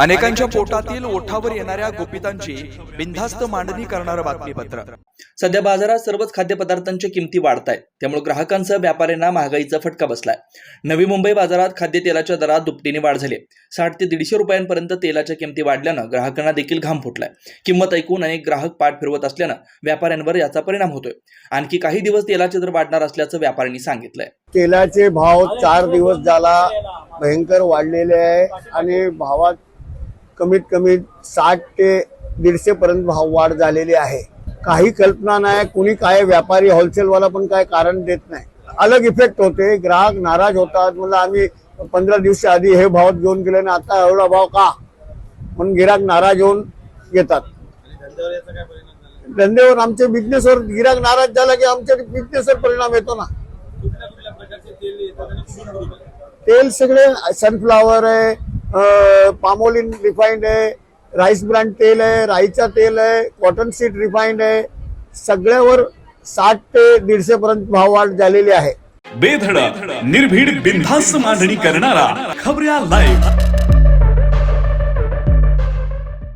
अनेकांच्या पोटातील ओठावर येणाऱ्या गुपितांची बिनधास्त मांडणी करणारं बातमीपत्र. सध्या बाजारात सर्वच खाद्यपदार्थांच्या किमती वाढत आहेत त्यामुळे ग्राहकांसह व्यापाऱ्यांना महागाईचा फटका बसलाय. नवी मुंबई बाजारात खाद्यतेलाच्या दरात दुपटीने वाढ झाली. साठ ते दीडशे रुपयांपर्यंत तेलाच्या किमती वाढल्यानं ग्राहकांना देखील घाम फुटलाय. किंमत ऐकून अनेक ग्राहक पाठ फिरवत असल्यानं व्यापाऱ्यांवर याचा परिणाम होतोय. आणखी काही दिवस तेलाचे दर वाढणार असल्याचं व्यापाऱ्यांनी सांगितलंय. तेलाचे भाव चार दिवस झाला भयंकर वाढलेले आहे आणि भावात कमीत कमी साठ ते दीडशे पर्यंत भाव वाढ झालेली आहे. काही कल्पना नाही कुणी काय व्यापारी होलसेलवाला पण काय कारण देत नाही. अलग इफेक्ट होते ग्राहक नाराज होतात म्हणजे आम्ही पंधरा दिवसा आधी हे भावात घेऊन गेले आणि आता एवढा भाव का? म्हणून गिराक नाराज होऊन घेतात. धंद्यावर आमच्या बिझनेसवर गिराक नाराज झाला की आमच्या बिझनेसवर परिणाम येतो ना. तेल सगळे सनफ्लावर आहे पामोलिन रिफाईंड आहे राईस ब्रँड तेल आहे राईचा तेल आहे कॉटन सीड रिफाईंड आहे. सगळ्यावर साठ ते दीडशे पर्यंत भाव वाढ झालेली आहे. बेधडक निर्भीड बिनधास्त मांडणी करणारा खबऱ्या लाईव्ह